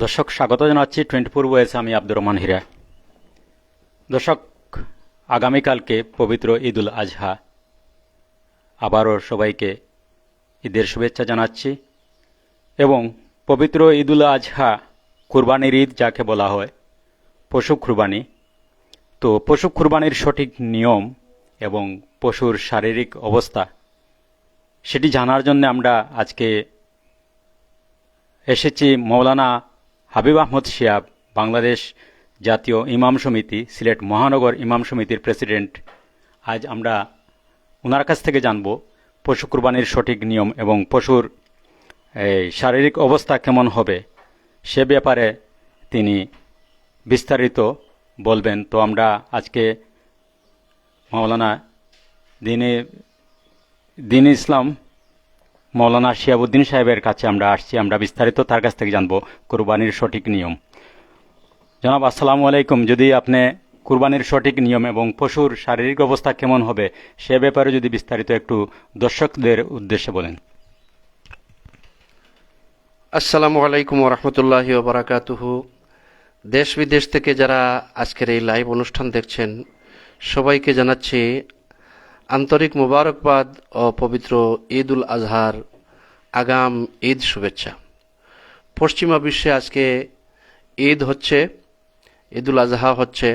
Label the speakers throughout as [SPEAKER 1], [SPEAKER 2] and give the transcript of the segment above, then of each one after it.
[SPEAKER 1] দর্শক, স্বাগত জানাচ্ছি টোয়েন্টি ফোর ওয়েস আমি আব্দুর রহমান হীরা দর্শক, আগামীকালকে পবিত্র ঈদুল আজহা। আবারও সবাইকে ঈদের শুভেচ্ছা জানাচ্ছি এবং পবিত্র ঈদুল আজহা কুরবানির ঈদ যাকে বলা হয়, পশু কুরবানি। তো পশু কুরবানির সঠিক নিয়ম এবং পশুর শারীরিক অবস্থা, সেটি জানার জন্য আমরা আজকে এসেছি মৌলানা হাবিব আহমদ শিয়াব, বাংলাদেশ জাতীয় ইমাম সমিতি, সিলেট মহানগর ইমাম সমিতির প্রেসিডেন্ট। আজ আমরা ওনার কাছ থেকে জানব পশু কুরবানির সঠিক নিয়ম এবং পশুর শারীরিক অবস্থা কেমন হবে সে ব্যাপারে তিনি বিস্তারিত বলবেন। তো আমরা আজকে মাওলানা দিনে, দিন ইসলাম মৌলানা শিয়াবুদ্দিন সাহেবের কাছে আমরা আসছি, আমরা বিস্তারিত তার কাছ থেকে জানব কুরবানির সঠিক নিয়ম। জনাব, আসসালামু আলাইকুম। যদি আপনি কুরবানির সঠিক নিয়ম এবং পশুর শারীরিক অবস্থা কেমন হবে, সে ব্যাপারে যদি বিস্তারিত একটু দর্শকদের উদ্দেশ্যে বলেন।
[SPEAKER 2] আসসালামু আলাইকুম রহমতুল্লাহ বারাকাতুহু দেশ বিদেশ থেকে যারা আজকের এই লাইভ অনুষ্ঠান দেখছেন, সবাইকে জানাচ্ছি আন্তরিক মোবারকবাদ ও পবিত্র ঈদ উল আজহার আগাম ঈদ শুভেচ্ছা। পশ্চিমা বিশ্বে আজকে ঈদ হচ্ছে ঈদ উল আজহা হচ্ছে,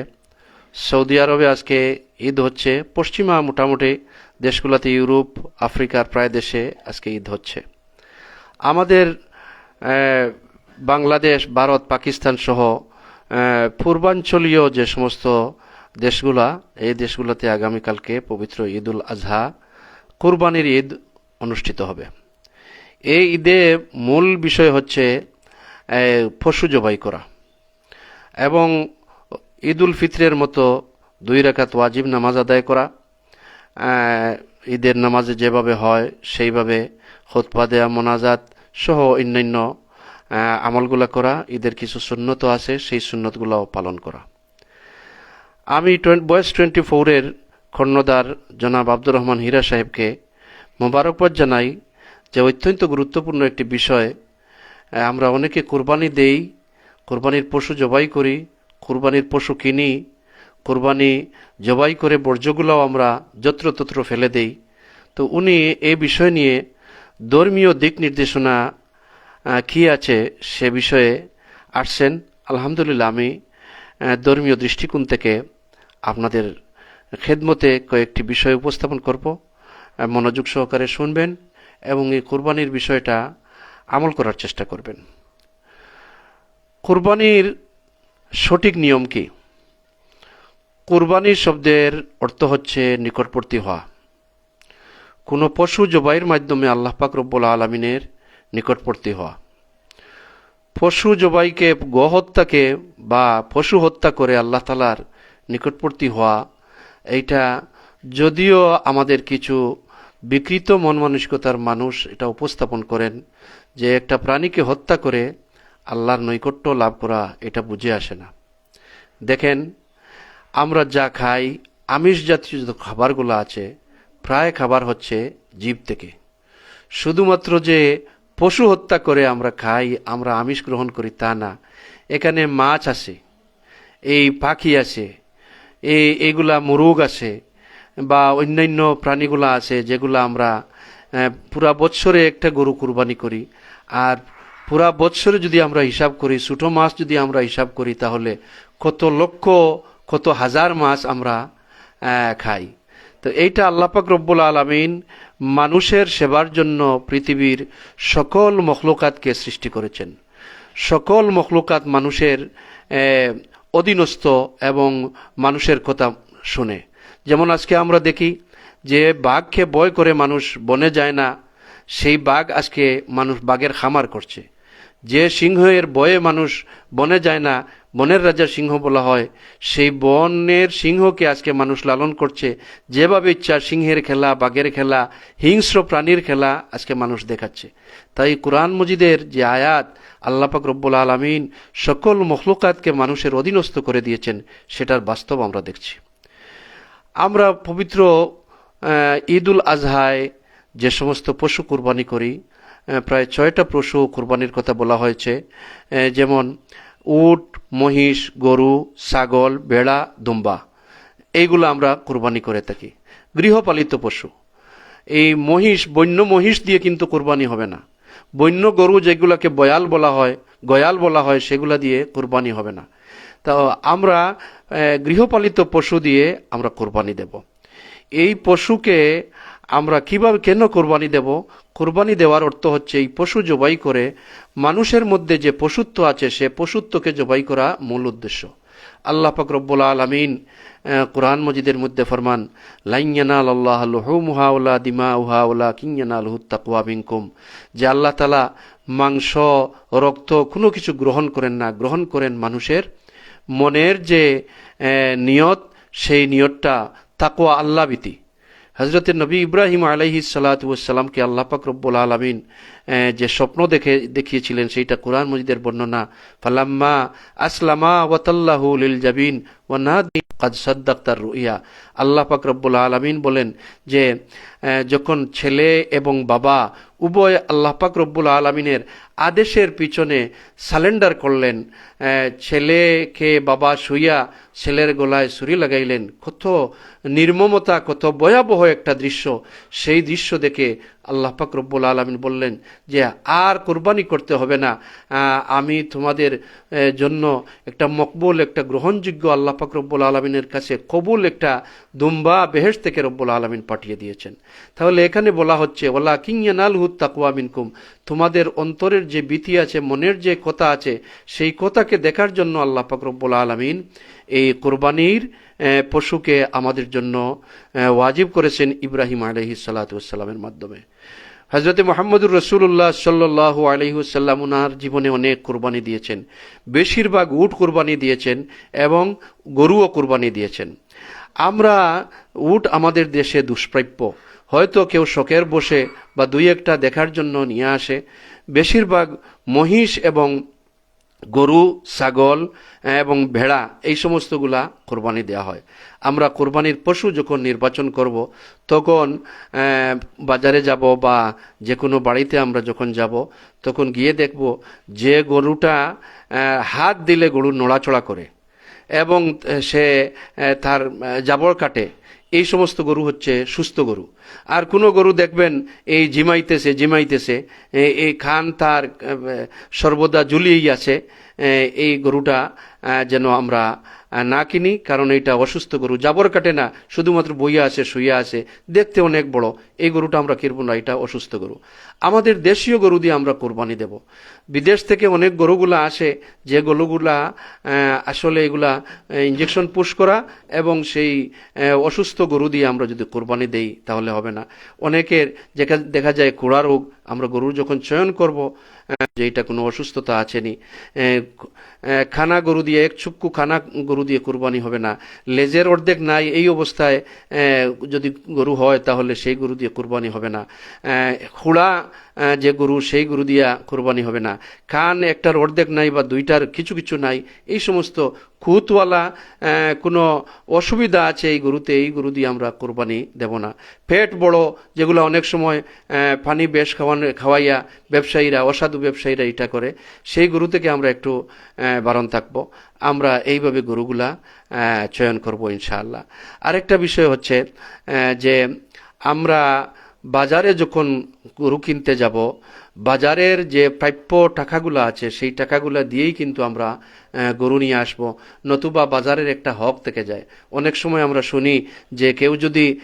[SPEAKER 2] সৌদি আরবে আজকে ঈদ হচ্ছে, পশ্চিমা মোটামুটি দেশগুলোতে ইউরোপ, আফ্রিকার প্রায় দেশে আজকে ঈদ হচ্ছে। আমাদের বাংলাদেশ, ভারত, পাকিস্তান সহ পূর্বাঞ্চলীয় যে সমস্ত দেশগুলা, এই দেশগুলোতে আগামীকালকে পবিত্র ঈদুল আজহা কুরবানির ঈদ অনুষ্ঠিত হবে। এই ঈদে মূল বিষয় হচ্ছে পশু জবাই করা। এবং ঈদুল ফিতরের মতো দুই রাকাত ওয়াজিব নামাজ আদায় করা। ঈদের নামাজে যেভাবে হয়, সেইভাবে খোতপা দেয়া, মোনাজাত সহ অন্যান্য আমলগুলা করা, ঈদের কিছু সুন্নত আছে, সেই সুন্নতগুলাও পালন করা। আমি বয়স টোয়েন্টি ফোরের কর্ণধার জনাব আব্দুর রহমান হীরা সাহেবকে মোবারকবাদ জানাই যে অত্যন্ত গুরুত্বপূর্ণ একটি বিষয়। আমরা অনেকে কোরবানি দেই, কোরবানির পশু জবাই করি, কোরবানির পশু কিনি, কোরবানি জবাই করে বর্জ্যগুলোও আমরা যত্রতত্র ফেলে দেই। তো উনি এই বিষয় নিয়ে ধর্মীয় দিক নির্দেশনা কি আছে সে বিষয়ে আসছেন। আলহামদুলিল্লাহ, আমি ধর্মীয় দৃষ্টিকোণ থেকে আপনাদের খেদমতে কয়েকটি বিষয় উপস্থাপন করব মনোযোগ সহকারে শুনবেন এবং এই কোরবানির বিষয়টা আমল করার চেষ্টা করবেন। কোরবানির সঠিক নিয়ম কি? কোরবানির শব্দের অর্থ হচ্ছে নিকটবর্তী হওয়া। কোনো পশু জবাইয়ের মাধ্যমে আল্লাহ পাক রব্বুল আলমিনের নিকটবর্তী হওয়া। পশু জবাইকে গোহত্যাকে বা পশু হত্যা করে আল্লাহ তালার নিকটবর্তী হওয়া, এইটা যদিও আমাদের কিছু বিকৃত মন মানসিকতার মানুষ এটা উপস্থাপন করেন যে একটা প্রাণীকে হত্যা করে আল্লাহর নৈকট্য লাভ করা এটা বুঝে আসে না। দেখেন, আমরা যা খাই, আমিষ জাতীয় যত খাবারগুলো আছে, প্রায় খাবার হচ্ছে জীব থেকে। শুধুমাত্র যে পশু হত্যা করে আমরা খাই, আমরা আমিষ গ্রহণ করি তা না। এখানে মাছ আছে এই পাখি আছে এই এইগুলা মুরুগ আছে, বা অন্যান্য প্রাণীগুলা আছে, যেগুলো আমরা পুরা বৎসরে একটা গরু কুরবানি করি। আর পুরা বৎসরে যদি আমরা হিসাব করি, ছোটো মাছ যদি আমরা হিসাব করি, তাহলে কত লক্ষ, কত হাজার মাছ আমরা খাই। তো এইটা আল্লাপাক রব্বুল আলমিন মানুষের সেবার জন্য পৃথিবীর সকল মখলুকাতকে সৃষ্টি করেছেন। সকল মখলুকাত মানুষের অধীনস্থ এবং মানুষের কথা শুনে। যেমন আজকে আমরা দেখি যে বাঘকে বয় করে মানুষ বনে যায় না, সেই বাঘ আজকে মানুষ বাঘের খামার করছে। যে সিংহের বয়ে মানুষ বনে যায় না বনের রাজার সিংহ বলা হয়। সেই বনের সিংহকে আজকে মানুষ লালন করছে। যেভাবে ইচ্ছা সিংহের খেলা বাঘের খেলা হিংস্র প্রাণীর খেলা আজকে মানুষ দেখাচ্ছে। তাই কোরআন মজিদের যে আয়াত আল্লাপাক রব্বুল আলমিন সকল মখলুকাতকে মানুষের অধীনস্থ করে দিয়েছেন সেটার বাস্তব আমরা দেখছি। আমরা পবিত্র আহ, ঈদ উল আজহায় যে সমস্ত পশু কুরবানি করি প্রায় ছয়টা পশু কোরবানির কথা বলা হয়েছে। যেমন উট মহিষ, গরু, ছাগল, ভেড়া, দুম্বা। এইগুলো আমরা কোরবানি করে থাকি। গৃহপালিত পশু। এই মহিষ, বন্য মহিষ দিয়ে কিন্তু কোরবানি হবে না। বন্য গরু যেগুলোকে বয়াল বলা হয়, গয়াল বলা হয়, সেগুলা দিয়ে কোরবানি হবে না। তো আমরা গৃহপালিত পশু দিয়ে আমরা কোরবানি দেব। এই পশুকে আমরা কীভাবে কেন কোরবানি দেব? কোরবানি দেওয়ার অর্থ হচ্ছে এই পশু জবাই করে মানুষের মধ্যে যে পশুত্ব আছে, সে পশুত্বকে জবাই করা মূল উদ্দেশ্য। আল্লাহ পাক রব্বুল আলমিন কোরআন মজিদের মধ্যে ফরমান লাইয়ানাল আল্লাহ লুহুমুহা দিমা উহা ওলা কিয়ানাল যে আল্লাহ তালা মাংস, রক্ত কোনো কিছু গ্রহণ করেন না, গ্রহণ করেন মানুষের মনের যে নিয়ত, সেই নিয়তটা তাকুয়া আল্লাহবিতি হজরত নবী ইব্রাহিম আলাইহি সালাতামকে আল্লাহ পাক রব্বুল আলমিন যে স্বপ্ন দেখে, দেখিয়েছিলেন সেইটা কোরআন মজিদের বর্ণনা। ফালাম্মা আসলামা ওয়াতাল্লাহু লিল জাবিন ওয়ানাদি কাজ সাদ্দাক্তার রুইয়া। আল্লাহ পাক রব্বুল আলমিন বলেন যে যখন ছেলে এবং বাবা উভয় আল্লাহ পাক রব্বুল আলমিনের আদেশের পিছনে সালেন্ডার করলেন। ছেলেকে বাবা শুইয়া ছেলের গলায় ছুরি লাগাইলেন। কত নির্মমতা, কত ভয়াবহ একটা দৃশ্য। সেই দৃশ্য দেখে আল্লাহ রব্বুল আলমিন বললেন যে, আর কোরবানি করতে হবে না। আমি তোমাদের জন্য একটা মকবুল, একটা গ্রহণযোগ্য আল্লাহ রব্বুল আলমিনের কাছে কবুল একটা দুম্বা বেহেস থেকে রব্বুল আলমিন পাঠিয়ে দিয়েছেন। তাহলে এখানে বলা হচ্ছে ওলা কিংয়ানাল হুদ তাকুয়া মিনকুম। তোমাদের অন্তরের যে ভীতি আছে, মনের যে কথা আছে, সেই কথাকে দেখার জন্য আল্লাহ রব্বুল আলমিন এই কোরবানির পশুকে আমাদের জন্য ওয়াজিব করেছেন ইব্রাহিম আলহি সাল্লাতামের মাধ্যমে। হজরত মোহাম্মদুর রসুল্লাহ সাল্লাহ আলহিউসাল্লাম উনার জীবনে অনেক কোরবানি দিয়েছেন। বেশিরভাগ উট কোরবানি দিয়েছেন এবং গরুও কোরবানি দিয়েছেন। আমরা, উট আমাদের দেশে দুষ্প্রাপ্য। হয়তো কেউ শখের বসে বা দুই একটা দেখার জন্য নিয়ে আসে। বেশিরভাগ মহিষ এবং গরু, ছাগল এবং ভেড়া, এই সমস্তগুলা কোরবানি দেওয়া হয়। আমরা কোরবানির পশু যখন নির্বাচন করব, তখন বাজারে যাব বা যে কোনো বাড়িতে আমরা যখন যাব, তখন গিয়ে দেখব যে গরুটা হাত দিলে গরু নড়াচড়া করে এবং সে তার জাবর কাটে। এই সমস্ত গরু হচ্ছে সুস্থ গরু। আর কোন গরু দেখবেন, এই জিমাইতেছে জিমাইতেছে এই খান তার সর্বদা ঝুলিয়েই আছে এই গরুটা যেন আমরা না কিনি, কারণ এটা অসুস্থ গরু। জাবর কাটে না, শুধুমাত্র বইয়া আছে, শুইয়া আছে, দেখতে অনেক বড়। এই গরুটা আমরা কিনবো না, এটা অসুস্থ গরু। আমাদের দেশীয় গরু দিয়ে আমরা কোরবানি দেব। বিদেশ থেকে অনেক গরুগুলা আসে যে গরুগুলা আসলে এগুলা ইঞ্জেকশন পুশ করা এবং সেই অসুস্থ গরু দিয়ে আমরা যদি কোরবানি দেই তাহলে হবে না। অনেকের দেখা যায় কুড়া রোগ আমরা গরুর যখন চয়ন করব যে এটা কোনো অসুস্থতা আহ, আহ, খানা গরু দিয়ে এক চুক্কু খানা গরু দিয়ে কোরবানি হবে না। লেজের অর্ধেক নাই এই অবস্থায় যদি গরু হয় তাহলে সেই গরু দিয়ে কোরবানি হবে না। খুড়া যে গরু, সেই গুরু দিয়া কোরবানি হবে না। কান একটার অর্ধেক নাই বা দুইটার কিছু কিছু নাই, এই সমস্ত খুঁতওয়ালা কোনো অসুবিধা আছে এই গরুতে, এই গরু দিয়ে আমরা কোরবানি দেব না। পেট বড়, যেগুলো অনেক সময় পানি বেশ খাওয়ানো, খাওয়াইয়া ব্যবসায়ীরা, অসাধু ব্যবসায়ীরা এটা করে, সেই গরু থেকে আমরা একটু বারণ থাকব। আমরা এইভাবে গরুগুলা চয়ন করব ইনশাআল্লাহ। আরেকটা বিষয় হচ্ছে যে আমরা বাজারে যখন গরু কিনতে যাব। বাজারের যে প্রাপ্য টাকাগুলো আছে, সেই টাকাগুলো দিয়েই কিন্তু আমরা গরু নিয়ে আসব। নতুবা বাজারের একটা হক থেকে যায়। অনেক সময় আমরা শুনি যে কেউ যদি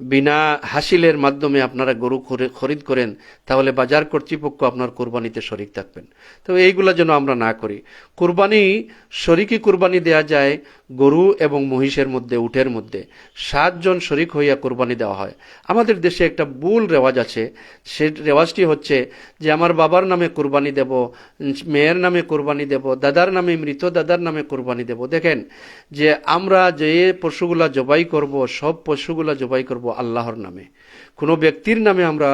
[SPEAKER 2] বিনা হাসিলের মাধ্যমে আপনারা গরু খরে- খরিদ করেন, তাহলে বাজার কর্তৃপক্ষ আপনার কোরবানিতে শরিক থাকবেন। তো এইগুলা যেন আমরা না করি। কোরবানি, শরিকি কোরবানি দেয়া যায় গরু এবং মহিষের মধ্যে, উটের মধ্যে সাতজন শরিক হইয়া কোরবানি দেওয়া হয়। আমাদের দেশে একটা ভুল রেওয়াজ আছে। সে রেওয়াজটি হচ্ছে যে, আমার বাবার নামে কোরবানি দেব, মেয়ের নামে কোরবানি দেব, দাদার নামে মৃত দাদার নামে কোরবানি দেব। দেখেন যে, আমরা যে পশুগুলা জবাই করব, সব পশুগুলা জবাই করব আল্লাহর নামে। কোনো ব্যক্তির নামে আমরা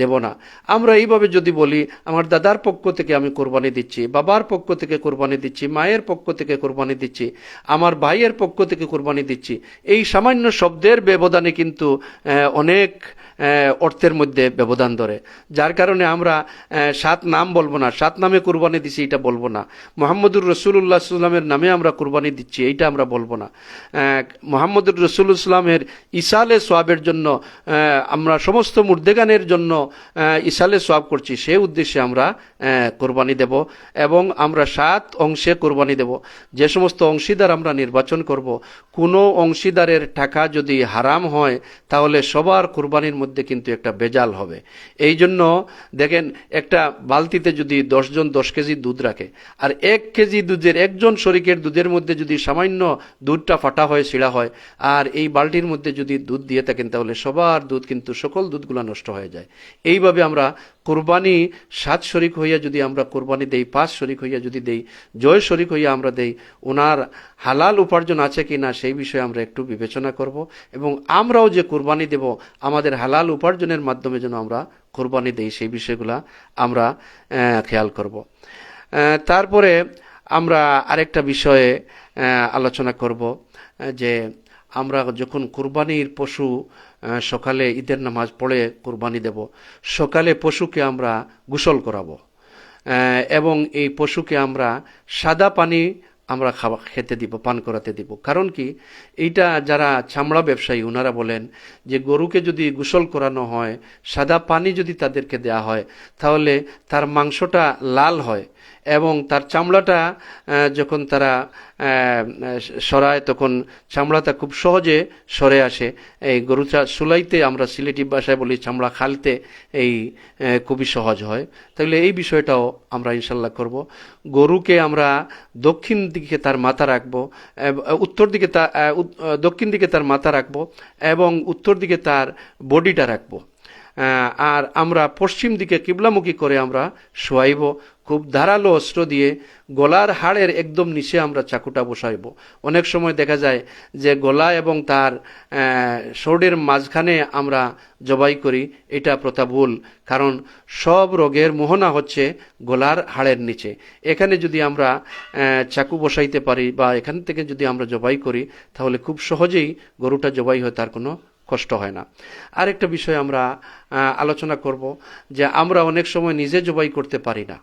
[SPEAKER 2] দেব না। আমরা এইভাবে যদি বলি, আমার দাদার পক্ষ থেকে আমি কোরবানি দিচ্ছি, বাবার পক্ষ থেকে কোরবানি দিচ্ছি, মায়ের পক্ষ থেকে কোরবানি দিচ্ছি, আমার ভাইয়ের পক্ষ থেকে কোরবানি দিচ্ছি, এই সামান্য শব্দের ব্যবধানে কিন্তু অনেক অর্থের মধ্যে ব্যবধান ধরে। যার কারণে আমরা সাত নাম বলব না। সাত নামে কুরবানি দিছি, এটা বলব না। মোহাম্মদুর রসুল্লাহ সাল্লামের নামে আমরা কুরবানি দিচ্ছি, এইটা আমরা বলব না। মোহাম্মদুর রসুল ইসলামের ইসালে সোয়াবের জন্য আমরা সমস্ত মুর্দেগানের জন্য ইসালে সোয়াব করছি। সেই উদ্দেশ্যে আমরা কোরবানি দেব এবং আমরা সাত অংশে কোরবানি দেব। যে সমস্ত অংশীদার আমরা নির্বাচন করব, কোনো অংশীদারের টাকা যদি হারাম হয়, তাহলে সবার কোরবানির মধ্যে কিন্তু একটা বেজাল হবে। এই জন্য দেখেন, একটা বালতিতে যদি দশজন দশ কেজি দুধ রাখে, আর এক কেজি দুধের, একজন শরিকের দুধের মধ্যে যদি সামান্য দুধটা ফাটা হয় ছিঁড়া হয়, আর এই বালতির মধ্যে যদি দুধ দিয়ে থাকেন, তাহলে সবার দুধ কিন্তু সকল দুধগুলো নষ্ট হয়ে যায়। এইভাবে আমরা কোরবানি সাত শরিক হইয়া যদি আমরা কোরবানি দেই, পাঁচ শরিক হইয়া যদি দেই, জয় শরিক হইয়া আমরা দেই ওনার হালাল উপার্জন আছে কি না সেই বিষয়ে আমরা একটু বিবেচনা করব এবং আমরাও যে কোরবানি দেব, আমাদের হালাল উপার্জনের মাধ্যমে যেন আমরা কোরবানি দেই সেই বিষয়গুলা আমরা খেয়াল করব। তারপরে আমরা আরেকটা বিষয়ে আলোচনা করব যে আমরা যখন কুরবানির পশু সকালে ঈদের নামাজ পড়ে কুরবানি দেব, সকালে পশুকে আমরা গোসল করাবো। এবং এই পশুকে আমরা সাদা পানি আমরা খাওয়া, খেতে দিব, পান করাতে দিব। কারণ কি? এইটা যারা চামড়া ব্যবসায়ী ওনারা বলেন যে গরুকে যদি গোসল করানো হয়, সাদা পানি যদি তাদেরকে দেয়া হয়, তাহলে তার মাংসটা লাল হয়। এবং তার চামড়াটা যখন তারা সরায়, তখন চামড়াটা খুব সহজে সরে আসে। এই গরুটা সুলাইতে আমরা সিলেটি ভাষায় বলি চামড়া খালতে এই খুবই সহজ হয়। তাহলে এই বিষয়টাও আমরা ইনশাল্লাহ করব। গরুকে আমরা দক্ষিণ দিকে তার মাথা রাখব উত্তর দিকে তা দক্ষিণ দিকে তার মাথা রাখব এবং উত্তর দিকে তার বডিটা রাখব। আর আমরা পশ্চিম দিকে কিবলামুখী করে আমরা শোয়াইব। খুব ধারালো অস্ত্র দিয়ে গলার হাড়ের একদম নিচে আমরা চাকুটা বসাইব। অনেক সময় দেখা যায় যে গলা এবং তার শরীরের মাঝখানে আমরা জবাই করি, এটা প্রথা ভুল কারণ সব রোগের মোহনা হচ্ছে গলার হাড়ের নিচে। এখানে যদি আমরা চাকু বসাইতে পারি বা এখান থেকে যদি আমরা জবাই করি, তাহলে খুব সহজেই গরুটা জবাই হয় তার কোনো কষ্ট হয় না। আরেকটা বিষয় আমরা আলোচনা করব যে আমরা অনেক সময় নিজে জবাই করতে পারি না।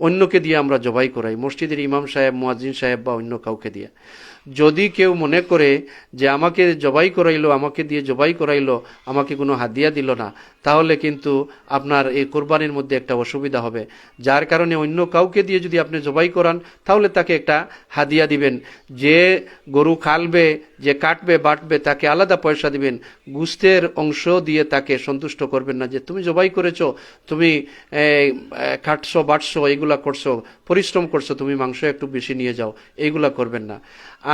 [SPEAKER 2] অন্যকে দিয়ে আমরা জবাই করাই মসজিদের ইমাম সাহেব মুয়াজিন সাহেব বা অন্য কাউকে দিয়ে। যদি কেউ মনে করে যে আমাকে জবাই করাইলো, আমাকে দিয়ে জবাই করাইলো, আমাকে কোনো হাদিয়া দিল না, তাহলে কিন্তু আপনার এই কোরবানির মধ্যে একটা অসুবিধা হবে। যার কারণে অন্য কাউকে দিয়ে যদি আপনি জবাই করান, তাহলে তাকে একটা হাদিয়া দিবেন। যে গরু খালবে, যে কাটবে, বাটবে, তাকে আলাদা পয়সা দিবেন। গুস্তের অংশ দিয়ে তাকে সন্তুষ্ট করবেন না যে, তুমি জবাই করেছ, তুমি কাটছো বাটছো, এগুলা করছ, পরিশ্রম করছ, তুমি মাংস একটু বেশি নিয়ে যাও। এইগুলা করবেন না।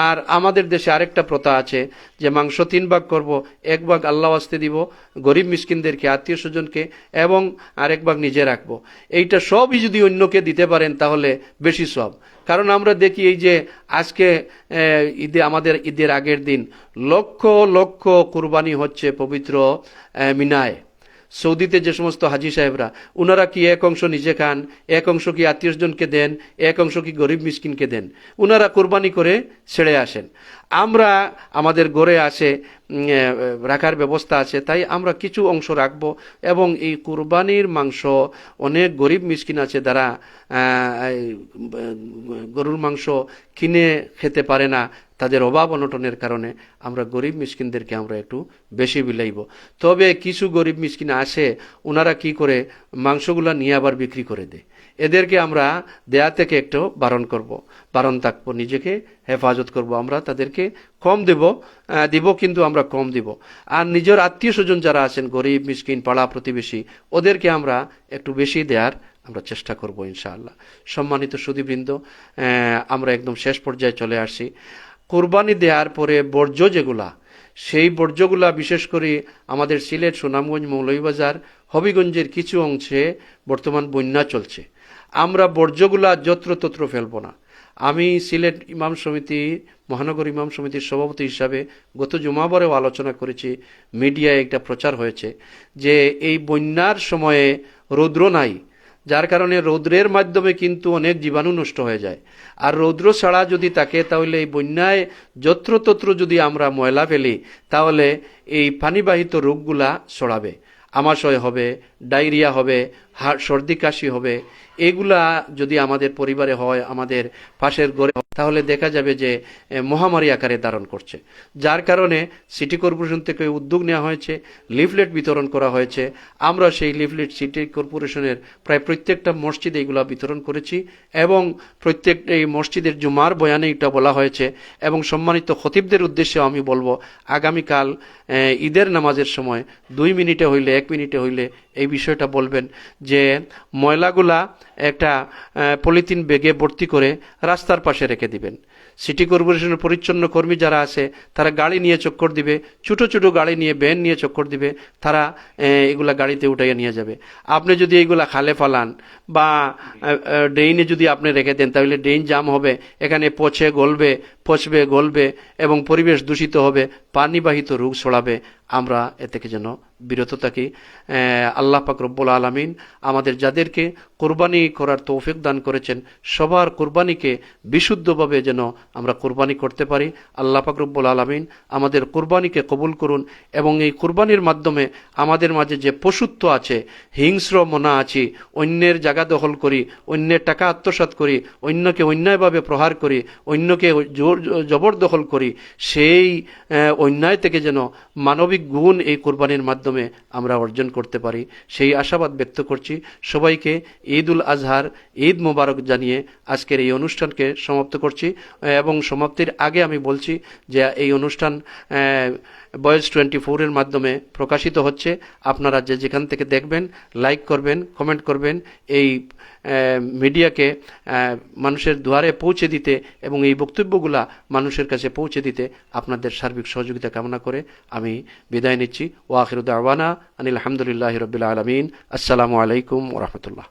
[SPEAKER 2] আর আমাদের দেশে আরেকটা প্রথা আছে যে মাংস তিন ভাগ করব, এক ভাগ আল্লাহ আসতে দিব, গরিব মিসকিনদেরকে, আত্মীয় স্বজনকে এবং আরেক ভাগ নিজে রাখব। এইটা সবই যদি অন্যকে দিতে পারেন তাহলে বেশি সব। কারণ আমরা দেখি এই যে আজকে ঈদে, আমাদের ঈদের আগের দিন লক্ষ লক্ষ কুরবানি হচ্ছে পবিত্র মিনায়। সৌদিতে যে সমস্ত হাজি সাহেবরা ওনারা কি এক অংশ নিজে খান, এক অংশ কি আত্মীয় স্বজনকে দেন, এক অংশ কি গরিব মিসকিনকে দেন? ওনারা কোরবানি করে ছেড়ে আসেন। আমরা আমাদের গড়ে আছে রাখার ব্যবস্থা আছে, তাই আমরা কিছু অংশ রাখব। এবং এই কুরবানির মাংস, অনেক গরিব মিসকিন আছে যারা গরুর মাংস কিনে খেতে পারে না, তাদের অভাব অনটনের কারণে আমরা গরিব মিসকিনদেরকে আমরা একটু বেশি বিলাইব। তবে কিছু গরিব মিসকিন আসে ওনারা কি করে, মাংসগুলা নিয়ে আবার বিক্রি করে দেয়। এদেরকে আমরা দেয়া থেকে একটু বারণ করব। বারণ থাকব, নিজেকে হেফাজত করব আমরা, তাদেরকে কম দেব দিব কিন্তু আমরা কম দিব। আর নিজের আত্মীয় স্বজন যারা আছেন, গরিব, মিসকিন, পাড়া প্রতিবেশী, ওদেরকে আমরা একটু বেশি দেওয়ার আমরা চেষ্টা করব ইনশাআল্লাহ। সম্মানিত সুদীবৃন্দ আমরা একদম শেষ পর্যায়ে চলে আসছি। কোরবানি দেওয়ার পরে বর্জ্য যেগুলা, সেই বর্জ্যগুলা বিশেষ করে আমাদের সিলেট সুনামগঞ্জ মৌলভীবাজার, হবিগঞ্জের কিছু অংশে বর্তমান বন্যা চলছে। আমরা বর্জ্যগুলা যত্রতত্র ফেলব না। আমি সিলেট ইমাম সমিতি, মহানগর ইমাম সমিতির সভাপতি হিসাবে গত জুমাবারেও আলোচনা করেছি, মিডিয়ায় একটা প্রচার হয়েছে যে এই বন্যার সময়ে রৌদ্র নাই, যার কারণে রৌদ্রের মাধ্যমে কিন্তু অনেক জীবাণু নষ্ট হয়ে যায়। আর রৌদ্র ছাড়া যদি থাকে, তাহলে এই বন্যায় যত্রতত্র যদি আমরা ময়লা ফেলি, তাহলে এই পানিবাহিত রোগগুলা ছড়াবে। আমাশয় হবে, ডায়রিয়া হবে সর্দি কাশি হবে, এগুলা যদি আমাদের পরিবারে হয়, আমাদের পাশের গড়ে তাহলে দেখা যাবে যে মহামারী আকারে ধারণ করছে। যার কারণে সিটি কর্পোরেশন থেকে উদ্যোগ নেওয়া হয়েছে, লিফলেট বিতরণ করা হয়েছে। আমরা সেই লিফলেট সিটি কর্পোরেশনের প্রায় প্রত্যেকটা মসজিদে এগুলা বিতরণ করেছি এবং প্রত্যেক এই মসজিদের জুমার বয়ানে এটা বলা হয়েছে এবং সম্মানিত খতিবদের উদ্দেশ্যে আমি বলব, আগামীকাল ঈদের নামাজের সময় দুই মিনিটে হইলে, এক মিনিটে হইলে এই বিষয়টা বলবেন যে ময়লাগুলা একটা পলিথিন ব্যাগে ভর্তি করে রাস্তার পাশে রেখে দিবেন। সিটি কর্পোরেশনের পরিচ্ছন্ন কর্মী যারা আছে, তারা গাড়ি নিয়ে চক্কর দিবে, ছোট ছোট গাড়ি নিয়ে ভ্যান নিয়ে চক্কর দিবে, তারা এগুলা গাড়িতে উঠাইয়া নিয়ে যাবে। আপনি যদি এইগুলা খালে ফালান বা ড্রেইনে যদি আপনি রেখে দেন, তাহলে ড্রেইন জাম হবে, এখানে পচে গলবে, পচবে, গলবে এবং পরিবেশ দূষিত হবে, পানিবাহিত রোগ ছড়াবে। আমরা এ থেকে যেন বিরত থাকি। আল্লাহ পাক রব্বুল আলমিন আমাদের যাদেরকে কোরবানি করার তৌফিক দান করেছেন, সবার কোরবানিকে বিশুদ্ধভাবে যেন আমরা কোরবানি করতে পারি। আল্লাহ পাক রব্বুল আলমিন আমাদের কোরবানিকে কবুল করুন এবং এই কোরবানির মাধ্যমে আমাদের মাঝে যে পশুত্ব আছে, হিংস্র মনা আছি, অন্যের জায়গা দখল করি, অন্যের টাকা আত্মসাৎ করি, অন্যকে অন্যায়ভাবে প্রহার করি, অন্যকে জোর জবরদখল করি, সেই অন্যায় থেকে যেন মানবিক গুণ এই কোরবানির মাধ্যমে আমরা অর্জন করতে পারি। সেই আশাবাদ ব্যক্ত করছি। সবাইকে ঈদ উল আজহার, ঈদ মোবারক জানিয়ে আজকের এই অনুষ্ঠানকে সমাপ্ত করছি। এবং সমাপ্তির আগে আমি বলছি যে এই অনুষ্ঠান বয়েস টোয়েন্টি ফোরের মাধ্যমে প্রকাশিত হচ্ছে। আপনারা যে যেখান থেকে দেখবেন, লাইক করবেন, কমেন্ট করবেন, এই মিডিয়াকে মানুষের দুয়ারে পৌঁছে দিতে এবং এই বক্তব্যগুলা মানুষের কাছে পৌঁছে দিতে আপনাদের সার্বিক সহযোগিতা কামনা করে আমি বিদায় নিচ্ছি। ওয়াখিরুদ আওয়ানা আনিল আলহামদুলিল্লাহ রবিল আলমিন। আসসালামু আলাইকুম ওরহমতুল্লাহ